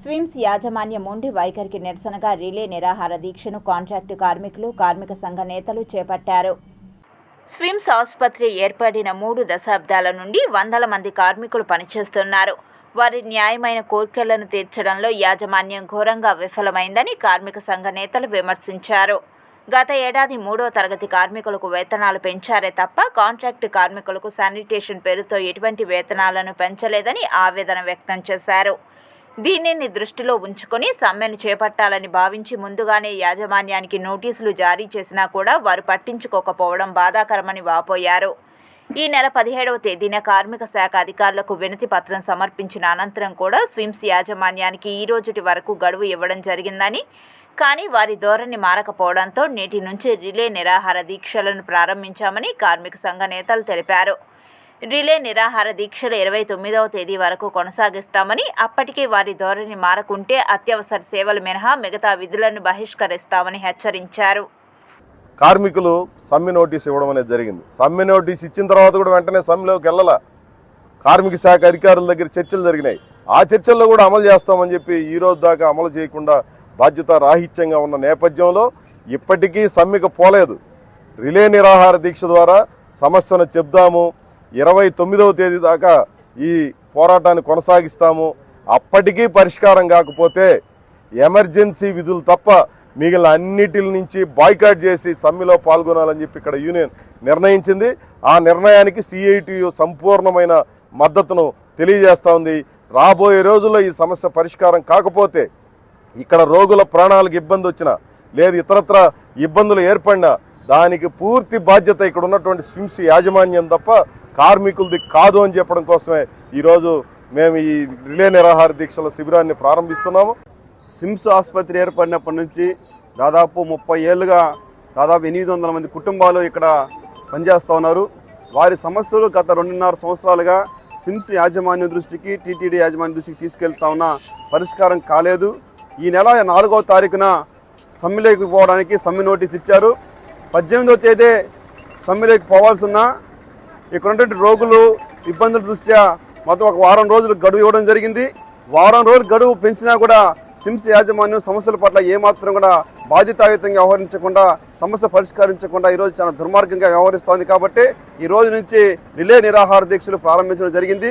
స్విమ్స్ యాజమాన్య మొండి వైఖరికి నిరసనగా రిలే నిరాహార దీక్షను కాంట్రాక్టు కార్మికులు కార్మిక సంఘ నేతలు చేపట్టారు. స్విమ్స్ ఆసుపత్రి ఏర్పడిన మూడు దశాబ్దాల నుండి వందల మంది కార్మికులు పనిచేస్తున్నారు. వారి న్యాయమైన కోర్కెలను తీర్చడంలో యాజమాన్యం ఘోరంగా విఫలమైందని కార్మిక సంఘ నేతలు విమర్శించారు. గత ఏడాది మూడో తరగతి కార్మికులకు వేతనాలు పెంచారే తప్ప కాంట్రాక్టు కార్మికులకు శానిటేషన్ పేరుతో ఎటువంటి వేతనాలను పెంచలేదని ఆవేదన వ్యక్తం చేశారు. దీనిని దృష్టిలో ఉంచుకొని సమ్మెను చేపట్టాలని భావించి ముందుగానే యాజమాన్యానికి నోటీసులు జారీ చేసినా కూడా వారు పట్టించుకోకపోవడం బాధాకరమని వాపోయారు. ఈ నెల పదిహేడవ తేదీన కార్మిక శాఖ అధికారులకు వినతి పత్రం సమర్పించిన అనంతరం కూడా స్విమ్స్ యాజమాన్యానికి ఈ రోజుటి వరకు గడువు ఇవ్వడం జరిగిందని కానీ వారి ధోరణి మారకపోవడంతో నేటి నుంచి రిలే నిరాహార దీక్షలను ప్రారంభించామని కార్మిక సంఘ నేతలు తెలిపారు. రిలే నిరాహార దీక్షలు ఇరవై తొమ్మిదవ తేదీ వరకు కొనసాగిస్తామని అప్పటికే వారి ధోరణి మారకుంటే అత్యవసర సేవలు మినహా మిగతా విధులను బహిష్కరిస్తామని హెచ్చరించారు. కార్మికులు సమ్మె నోటీస్ ఇవ్వడం అనేది జరిగింది. సమ్మె నోటీస్ ఇచ్చిన తర్వాత కూడా వెంటనే సమ్మెలోకి వెళ్ళాల? కార్మిక శాఖ అధికారుల దగ్గర చర్చలు జరిగినాయి. ఆ చర్చల్లో కూడా అమలు చేస్తామని చెప్పి ఈ రోజు దాకా అమలు చేయకుండా బాధ్యత రాహిత్యంగా ఉన్న నేపథ్యంలో ఇప్పటికీ సమ్మెకు పోలేదు. రిలే నిరాహార దీక్ష ద్వారా సమస్యను చెప్దాము. ఇరవై తొమ్మిదవ తేదీ దాకా ఈ పోరాటాన్ని కొనసాగిస్తాము. అప్పటికీ పరిష్కారం కాకపోతే ఎమర్జెన్సీ విధులు తప్ప మిగిలిన అన్నిటి నుంచి బాయ్కాట్ చేసి సమ్మెలో పాల్గొనాలని చెప్పి ఇక్కడ యూనియన్ నిర్ణయించింది. ఆ నిర్ణయానికి సిఐటియు సంపూర్ణమైన మద్దతును తెలియజేస్తా ఉంది. రాబోయే రోజుల్లో ఈ సమస్య పరిష్కారం కాకపోతే ఇక్కడ రోగుల ప్రాణాలకు ఇబ్బంది వచ్చినా లేదు ఇతరత్ర ఇబ్బందులు ఏర్పడినా దానికి పూర్తి బాధ్యత ఇక్కడ ఉన్నటువంటి స్విమ్స్ యాజమాన్యం తప్ప కార్మికులది కాదు అని చెప్పడం కోసమే ఈరోజు మేము ఈ రిలే నిరాహార దీక్షల శిబిరాన్ని ప్రారంభిస్తున్నాము. సిమ్స్ ఆసుపత్రి ఏర్పడినప్పటి నుంచి దాదాపు ముప్పై ఏళ్ళుగా దాదాపు ఎనిమిది వందల మంది కుటుంబాలు ఇక్కడ పనిచేస్తూ ఉన్నారు. వారి సమస్యలు గత రెండున్నర సంవత్సరాలుగా సిమ్స్ యాజమాన్య దృష్టికి టీటీడీ యాజమాన్య దృష్టికి తీసుకెళ్తా ఉన్న పరిష్కారం కాలేదు. ఈ నెల నాలుగవ తారీఖున సమ్మెలోకి పోవడానికి సమ్మె నోటీస్ ఇచ్చారు. పద్దెనిమిదవ తేదీ సమ్మెలోకి పోవాల్సి ఇక్కడ ఉన్నటువంటి రోగులు ఇబ్బందుల దృష్ట్యా మొత్తం ఒక వారం రోజులు గడువు ఇవ్వడం జరిగింది. వారం రోజులు గడువు పెంచినా కూడా సిమ్స్ యాజమాన్యం సమస్యల పట్ల ఏమాత్రం కూడా బాధ్యతాయుతంగా వ్యవహరించకుండా సమస్య పరిష్కరించకుండా ఈరోజు చాలా దుర్మార్గంగా వ్యవహరిస్తోంది. కాబట్టి ఈ రోజు నుంచి రిలే నిరాహార దీక్షలు ప్రారంభించడం జరిగింది.